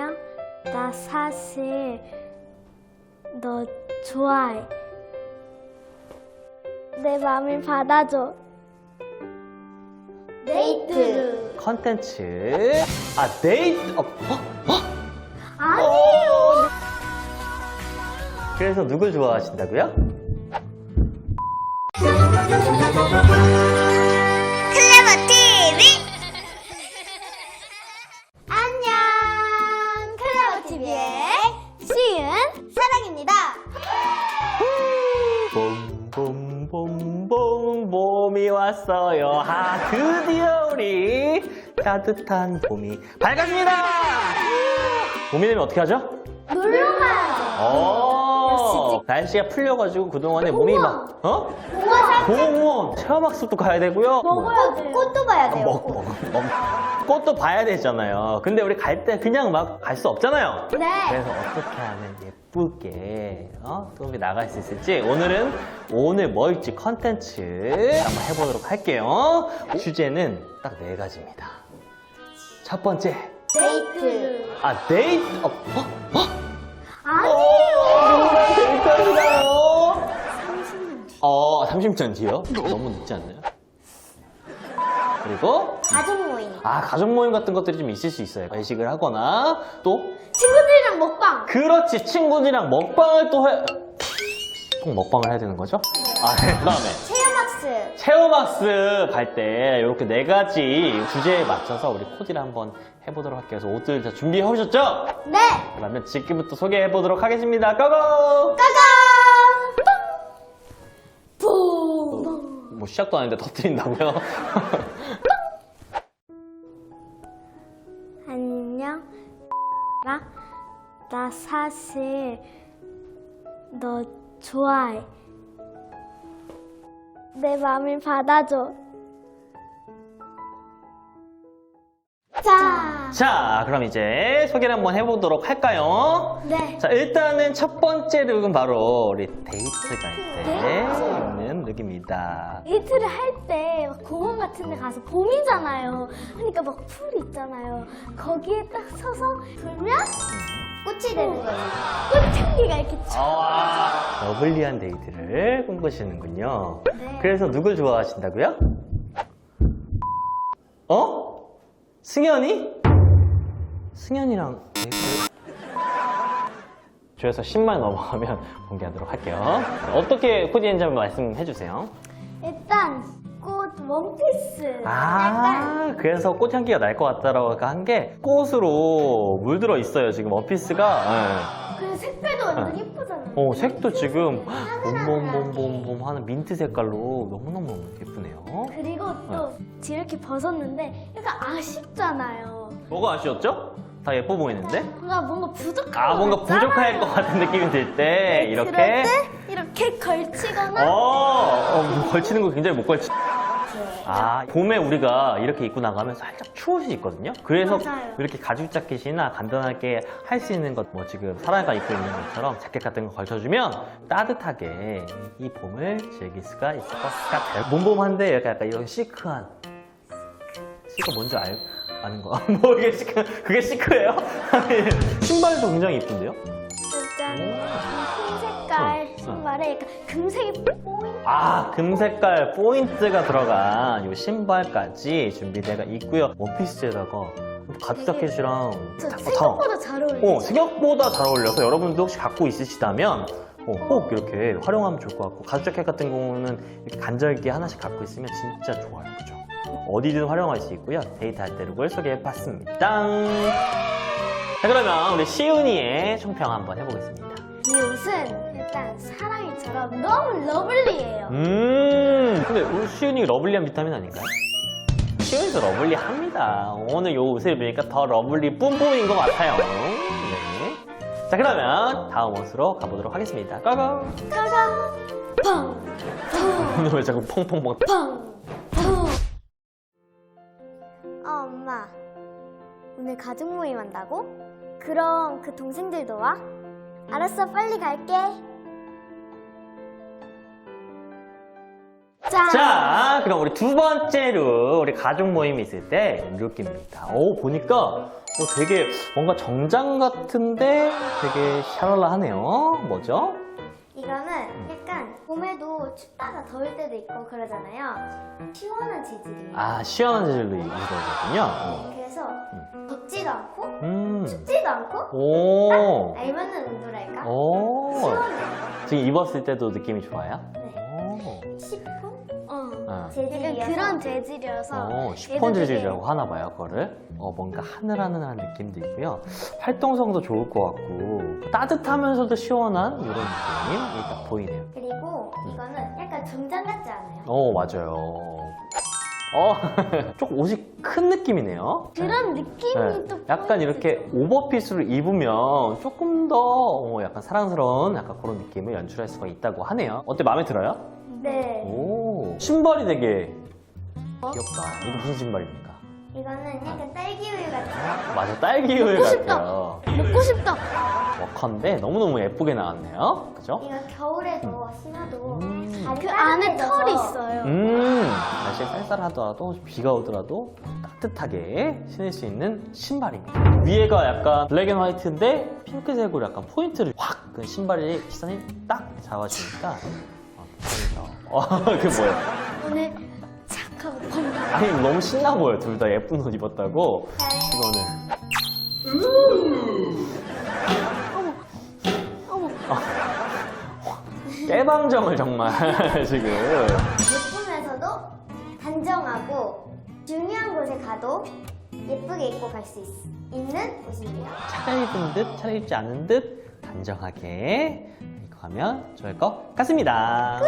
안녕. 나 사실 너 좋아해. 내 마음을 받아줘. 데이트. 컨텐츠. 아, 데이트. 어, 어? 어? 아니에요. 그래서 누굴 좋아하신다고요? 따뜻한 봄이 밝았습니다. 봄이 되면 어떻게 하죠? 놀러 가요. 어 날씨가 풀려가지고 그동안에 몸이 막 어? 공원 체험학습도 가야 되고요. 먹어야 돼요. 꽃도 봐야 돼요. 먹, 먹, 먹. 꽃도 봐야 되잖아요. 근데 우리 갈 때 그냥 막 갈 수 없잖아요. 네. 그래서 어떻게 하면 예 쁘게 어? 또 나갈 수 있을지 오늘은 오늘 뭐 입지 컨텐츠 한번 해보도록 할게요. 주제는 딱 네 가지입니다. 첫 번째, 데이트. 아 데이트. 어, 어, 어? 아니에요. 데이트하시나요? 어, 30년 뒤요? 너무 늦지 않나요? 그리고 가족 모임. 아 가족 모임 같은 것들이 좀 있을 수 있어요. 외식을 하거나 또 친구들이랑 먹방. 그렇지 친구들이랑 먹방을 또 해. 꼭 먹방을 해야 되는 거죠? 아 그다음에 체험학습. 체험학습 할 때 이렇게 네 가지 주제에 맞춰서 우리 코디를 한번 해보도록 할게요. 그래서 옷들 다 준비해 오셨죠? 네. 그러면 지금부터 소개해 보도록 하겠습니다. 고고! 까가. 뭐 시작도 안 했는데 터뜨린다고요? 안녕. 나, 나 사실 너 좋아해. 내 마음을 받아줘. 자, 자, 그럼 이제 소개를 한번 해보도록 할까요? 네. 자, 일단은 첫 번째 룩은 바로 우리 데이트 갈때 입는 룩입니다. 데이트를 할 때 공원 같은 데 가서 봄이잖아요. 그러니까 막 풀 있잖아요. 거기에 딱 서서 불면 꽃이 되는 거예요. 꽃향기가 이렇게 촥. 아, 러블리한 데이트를 꿈꾸시는군요. 네. 그래서 누굴 좋아하신다고요? 어? 승현이? 승현이랑? 조회서 10만 넘어가면 공개하도록 할게요. 어떻게 코디했는지 한번 말씀해 주세요. 일단 꽃 원피스. 약간 아, 그래서 꽃향기가 날 것 같다라고 한 게 꽃으로 물들어 있어요, 지금 원피스가. 그 색깔도 완전 예쁘잖아요. 어, 색도 지금 봄봄봄봄봄 하는 민트 색깔로 너무너무 예쁘네요. 그리고 또 이렇게 벗었는데 약간 아쉽잖아요. 뭐가 아쉬웠죠? 다 예뻐 보이는데? 뭔가 뭔가 부족한 아, 것 뭔가. 부족할 것 같은 느낌이 들 때, 이렇게. 그럴 때 이렇게 걸치거나 어, 어, 뭐 걸치는 거 굉장히 못 걸치. 아, 봄에 우리가 이렇게 입고 나가면 살짝 추울 수 있거든요. 그래서 맞아요. 이렇게 가죽 자켓이나 간단하게 할 수 있는 것, 뭐 지금 사라가 입고 있는 것처럼 자켓 같은 거 걸쳐주면 따뜻하게 이 봄을 즐길 수가 있을 것 같아요. 봄봄한데 약간 이런 시크한. 시크 뭔지 알, 아는 거? 뭐 이게 시크, 그게 시크예요? 신발도 굉장히 이쁜데요? 일단 흰 색깔 신발에 약간 금색이 뽀잉 아, 금색깔 포인트가 들어간 이 신발까지 준비되어 있고요. 원피스에다가 가죽 자켓이랑 저 다- 다- 생각보다 잘 어울려요. 어, 생각보다 잘 어울려서 여러분도 혹시 갖고 있으시다면 어, 꼭 이렇게 활용하면 좋을 것 같고 가죽 자켓 같은 경우는 이렇게 간절기 하나씩 갖고 있으면 진짜 좋아요. 그죠? 어디든 활용할 수 있고요. 데이트 할 때 룩을 소개해봤습니다. 자, 그러면 우리 시은이의 총평 한번 해보겠습니다. 이 옷은 일단 사랑이처럼 너무 러블리해요. 음, 근데 우리 시윤이 러블리한 비타민 아닌가요? 시윤이도 러블리합니다. 오늘 요 옷을 입으니까 더 러블리 뿜뿜인 것 같아요. 네. 자, 그러면 다음 옷으로 가보도록 하겠습니다. 고고! 까가 펑! 오늘 왜 자꾸 펑펑펑. 펑! 펑! 어, 엄마. 오늘 가족 모임 한다고? 그럼 그 동생들도 와? 알았어, 빨리 갈게. 짠. 자, 그럼 우리 두 번째로 우리 가족 모임이 있을 때 룩입니다. 오, 보니까 어, 되게 뭔가 정장 같은데 되게 샤랄라하네요. 뭐죠? 이거는 약간 봄에도 춥다가 더울 때도 있고 그러잖아요. 시원한 재질이에요. 아, 시원한 재질로 입은 거거든요. 그래서 덥지도 않고 음. 춥지도 않고 오. 알맞는 온도랄까? 오. 시원해요. 지금 입었을 때도 느낌이 좋아요? 네. 아. 재질이어서 그런 재질이어서 어, 시폰 재질이라고 하나 봐요, 그거를. 어, 뭔가 하늘하늘한 느낌도 있고요. 활동성도 좋을 것 같고, 따뜻하면서도 시원한 이런 느낌이 딱 보이네요. 그리고 이거는 약간 정장 같지 않아요? 어, 맞아요. 어, 조금 옷이 큰 느낌이네요. 그런 느낌이 네. 또 약간 포인트. 이렇게 오버핏으로 입으면 조금 더 어, 약간 사랑스러운 약간 그런 느낌을 연출할 수가 있다고 하네요. 어때, 마음에 들어요? 네. 오, 신발이 되게 귀엽다. 이거 무슨 신발입니까? 이거는 약간 딸기 우유 같아요. 맞아, 딸기 우유 먹고 싶다. 같아요. 먹고 싶다. 워커인데 너무너무 예쁘게 나왔네요. 그죠? 이거 겨울에도 신어도 음. 그 안에 털이 있어요. 음, 날씨가 쌀쌀하더라도 비가 오더라도 따뜻하게 신을 수 있는 신발입니다. 위에가 약간 블랙 앤 화이트인데 핑크색으로 약간 포인트를 확 그 신발이 시선이 딱 잡아주니까 어, 괜찮죠. 어, 그 뭐예요? 오늘 착하고 펑. 아니 너무 신나 보여 둘 다 예쁜 옷 입었다고 이거는 어머. 깨방정을 정말 지금 예쁘면서도 단정하고 중요한 곳에 가도 예쁘게 입고 갈 수 있는 옷입니다. 차려입은 듯 차려입지 않은 듯 단정하게 입고 가면 좋을 것 같습니다.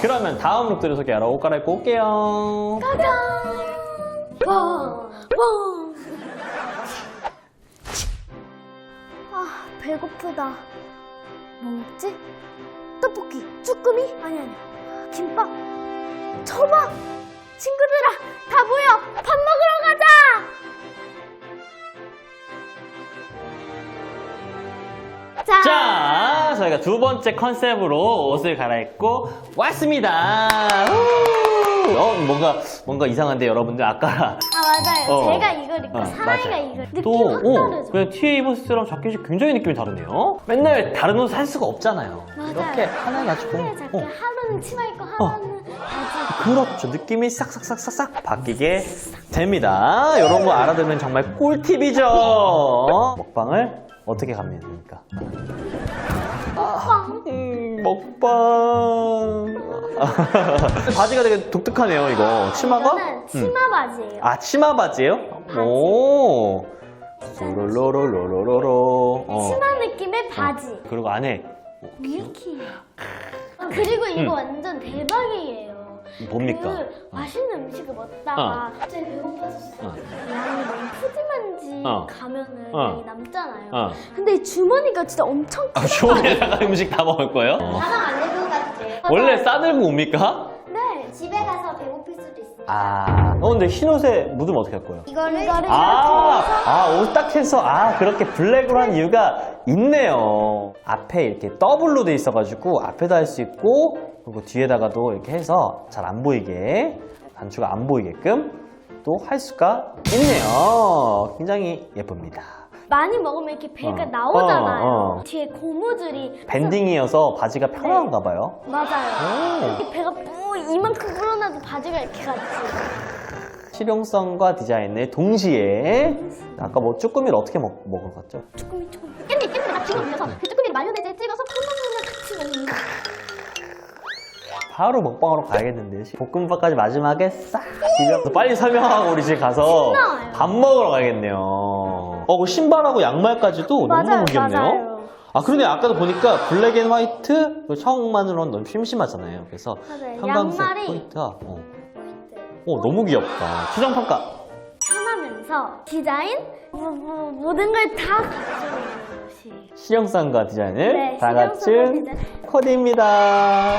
그러면 다음 룩들을 소개하러 옷 갈아입고 올게요. 짜잔! 와! 와! 아, 배고프다. 뭐 먹지? 떡볶이, 쭈꾸미? 아니, 아니. 김밥, 초밥! 친구들아, 다 모여! 밥 먹으러 가자! 자, 자, 저희가 두 번째 컨셉으로 옷을 갈아입고 왔습니다. 우! 어, 뭔가 뭔가 이상한데 여러분들 아까 아, 맞아요. 어. 제가 이걸 입고 어, 사랑이가 맞아요. 이걸 느낌 또확 어, 다르죠? 그냥 뒤에 입었을 자켓이 굉장히 느낌이 다르네요. 맨날 다른 옷 살 수가 없잖아요. 맞아요. 이렇게 하나 가지고 하루에 자켓, 어, 하루는 치마 입고 하루는 바지. 그렇죠. 느낌이 싹싹싹싹싹 바뀌게 됩니다. 이런 거 알아두면 정말 꿀팁이죠. 먹방을 어떻게 가면 됩니까? 먹방. 음, 먹방. 바지가 되게 독특하네요, 이거. 치마가? 이거는 음. 치마 바지예요. 아, 치마 바지예요? 바지. 오. 로로로로로로로. 어. 치마 느낌의 바지. 그리고 안에 밀키. 아, 그리고 이거 음. 완전 대박이에요. 뭡니까? 그 맛있는 음식을 먹다가 갑자기 배고파졌어. 어. 어. 가면은 어. 양이 남잖아요. 어. 근데 이 주머니가 진짜 엄청 아, 커. 주머니에다가 음식 다 먹을 거예요? 가방 안 들고 갔지. 원래 싸들고 옵니까? 네. 집에 가서 배고플 수도 있어요. 아. 어, 근데 흰 옷에 묻으면 어떻게 할 거예요? 이거를 이거를 아, 아, 옷 딱 해서, 아, 그렇게 블랙으로 한 이유가 있네요. 앞에 이렇게 더블로 돼 있어가지고, 앞에다 할 수 있고, 그리고 뒤에다가도 이렇게 해서 잘 안 보이게, 단추가 안 보이게끔 또 할 수가 있네요. 굉장히 예쁩니다. 많이 먹으면 이렇게 배가 어. 나오잖아요. 어, 어. 뒤에 고무줄이 밴딩이어서 바지가 편한가 봐요. 맞아요. 오. 이렇게 배가 뿌 이만큼 불어나도 바지가 이렇게 같이. 실용성과 디자인을 동시에, 아까 뭐 쭈꾸미를 어떻게 먹, 먹으러 갔죠? 쭈꾸미 쭈꾸미. 깻잎 깻잎 나 기분 올려서 그 쭈꾸미를 마요네즈에 찍어서 콩나물이랑 같이 먹는. 바로 먹방으로 가야겠는데 볶음밥까지 마지막에 싹 비벼 빨리 설명하고 우리 집 가서 신나요. 밥 먹으러 가야겠네요 어, 그 신발하고 양말까지도 맞아요, 너무너무 귀엽네요 맞아요. 아 그러네 아까도 보니까 블랙 앤 화이트 그 청만으로는 너무 심심하잖아요 그래서 맞아요. 형광색 양말이 포인트가 어. 어, 너무 귀엽다 추정평가 편하면서 디자인 뭐, 뭐, 모든 걸 다 갖춘 옷이. 실용성과 디자인을 네, 다 실용성과 갖춘 디자인. 코디입니다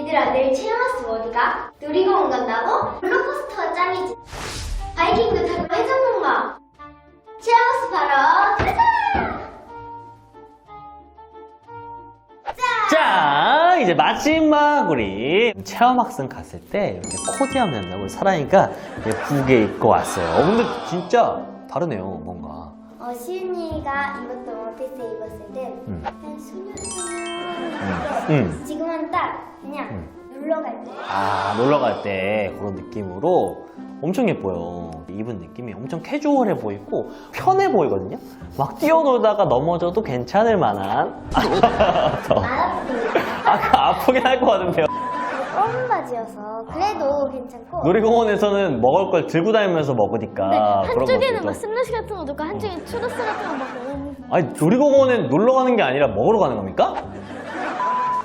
얘들아 내일 체험하스 어디 가? 놀이공원 간다고? 롤러코스터가 짱이지 바이킹도 타고 해장국 가 체험하스 바로 가자! 자 이제 마지막 우리 체험학생 갔을 때 이렇게 코디하면 된다고 사랑이가 예쁘게 입고 왔어요. 어, 근데 진짜 다르네요, 뭔가. 어, 시윤이가 입었던 원피스 입었을 때 음. 그냥 스물스물 음. 지금은 딱 그냥 놀러 갈 때. 아, 놀러 갈 때 그런 느낌으로 엄청 예뻐요. 입은 느낌이 엄청 캐주얼해 보이고 편해 보이거든요. 막 뛰어놀다가 넘어져도 괜찮을 만한. 아까 아프긴 할 것 같은데요. 검은 바지여서 그래도 괜찮고 놀이공원에서는 먹을 걸 들고 다니면서 먹으니까 네, 아, 그런 한쪽에는 것도 막 좀- 슬러시 같은 거 넣고 한쪽에 추러스 같은 거 먹고 아니 놀이공원엔 놀러 가는 게 아니라 먹으러 가는 겁니까?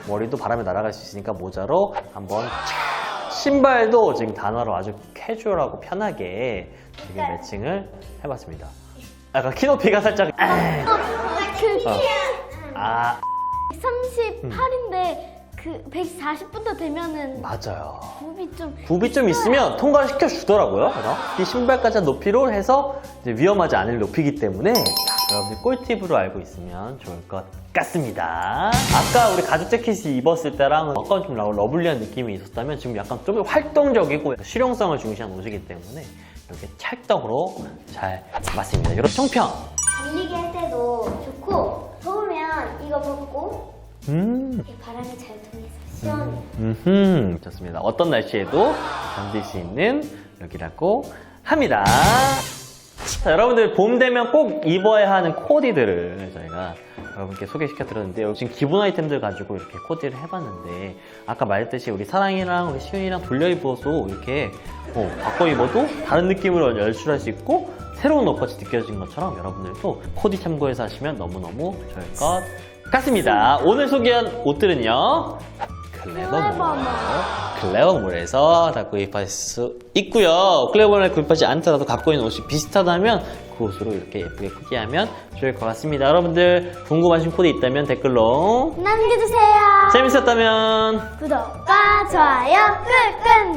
머리도 바람에 날아갈 수 있으니까 모자로 한번 촥! 신발도 지금 단화로 아주 캐주얼하고 편하게 지금 네. 매칭을 해봤습니다. 약간 키 높이가 살짝 에이. 그 어. 아 138인데 그 140부터 되면은 맞아요. 굽이 좀 굽이 좀 있으면 통과를 시켜주더라고요. 그래서 이 신발까지 높이로 해서 이제 위험하지 않을 높이기 때문에 여러분들 꿀팁으로 알고 있으면 좋을 것 같습니다. 아까 우리 가죽 재킷이 입었을 때랑 약간 좀 러- 러블리한 느낌이 있었다면 지금 약간 좀 활동적이고 실용성을 중시한 옷이기 때문에 이렇게 찰떡으로 잘 잡았습니다. 이런 총평. 달리기 할 때도 좋고 더우면 이거 벗고 음. 이렇게 바람이 잘 통해서 시원해. 음흠, 좋습니다. 어떤 날씨에도 견딜 수 있는 룩이라고 합니다. 자, 여러분들 봄 되면 꼭 입어야 하는 코디들을 저희가 여러분께 소개시켜 드렸는데요. 지금 기본 아이템들 가지고 이렇게 코디를 해봤는데 아까 말했듯이 우리 사랑이랑 우리 시윤이랑 돌려 입어도 이렇게 어, 바꿔 입어도 다른 느낌으로 연출할 수 있고 새로운 옷같이 느껴진 것처럼 여러분들도 코디 참고해서 하시면 너무너무 좋을 것 같습니다. 오늘 소개한 옷들은요. 클레버몰. 클레버몰. 클레버몰에서 다 구입할 수 있고요. 클레버몰에 구입하지 않더라도 갖고 있는 옷이 비슷하다면 그 옷으로 이렇게 예쁘게 코디하면 좋을 것 같습니다. 여러분들 궁금하신 코디 있다면 댓글로 남겨주세요. 재밌었다면 구독과 좋아요 꾹꾹